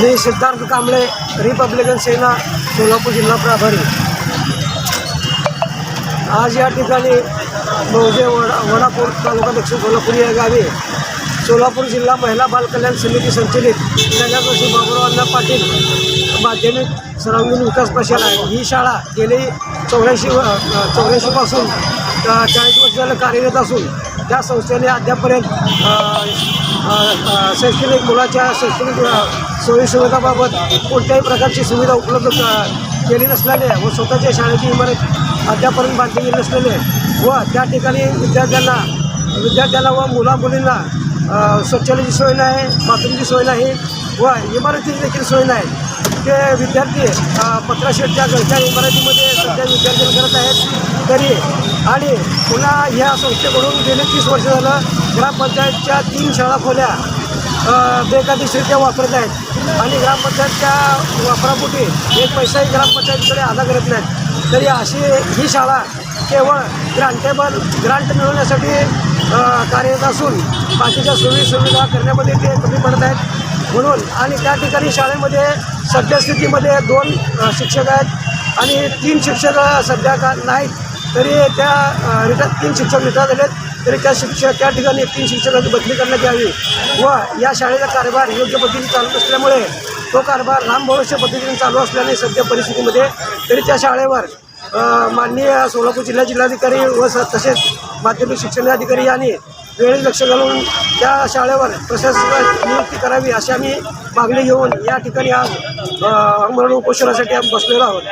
मी Siddharth Kamble Republican Sena Solapur जिल्हा प्रभारी. आज या ठिकाणी मौजे वडा वडापूर तालुका दक्षिण सोलापूर या गावी सोलापूर जिल्हा महिला बालकल्याण समिती संचलित नगरवर्षी बाबुराव पाटील माध्यमिक सर्वांगीण विकास प्रशाला आहे. ही शाळा गेली चौऱ्याऐंशी चौऱ्याऐंशीपासून चाळीस वर्ष झालं कार्यरत असून त्या संस्थेने अद्यापर्यंत शैक्षणिक मुलाच्या शैक्षणिक अ, सोयीसुविधाबाबत कोणत्याही प्रकारची सुविधा उपलब्ध केली नसल्याने व स्वतःच्या शाळेची इमारत अद्यापर्यंत बांधली गेली नसल्याने व त्या ठिकाणी विद्यार्थ्यांना विद्यार्थ्यांना व मुला मुलींना शौचालयाची सोय नाही बाथरूमची सोय नाही व इमारतीची देखील सोय नाही. ते विद्यार्थी पत्राशेटच्या घरच्या इमारतीमध्ये सध्या विद्यार्थी करत आहेत. तरी आणि पुन्हा ह्या संस्थेकडून गेले तीस वर्ष झालं ग्रामपंचायतच्या तीन शाळा खोल्या अ, बेकायदेशीरित्या वापरत आहेत. आणि ग्रामपंचायतच्या वापरापोटी एक पैसाही ग्रामपंचायतीकडे अदा करत नाहीत. तरी अशी ही शाळा केवळ ग्रांटेबल ग्रांट मिळवण्यासाठी कार्यरत असून बाकीच्या सोयी सुविधा करण्यामध्ये ते कमी पडत आहेत. म्हणून आणि त्या ठिकाणी शाळेमध्ये सद्यस्थितीमध्ये दोन शिक्षक आहेत आणि तीन शिक्षक सध्या का नाहीत. तरी त्या रिटायर तीन शिक्षक रिटायर झालेत. तरी त्या शिक्षक त्या ठिकाणी तीन शिक्षकांची बदली करण्यात यावी व या शाळेचा कारभार योग्य पद्धतीने चालू असल्यामुळे तो कारभार लांब भविष्य पद्धतीने चालू असल्याने सध्या परिस्थितीमध्ये तरी त्या शाळेवर माननीय सोलापूर जिल्हा जिल्हाधिकारी व स तसेच माध्यमिक शिक्षण अधिकारी यांनी वेळेत लक्ष घालून त्या शाळेवर प्रशासक नियुक्ती करावी अशी आम्ही मागणी घेऊन या ठिकाणी आज अ, उपोषणासाठी आम्ही बसलेलो आहोत.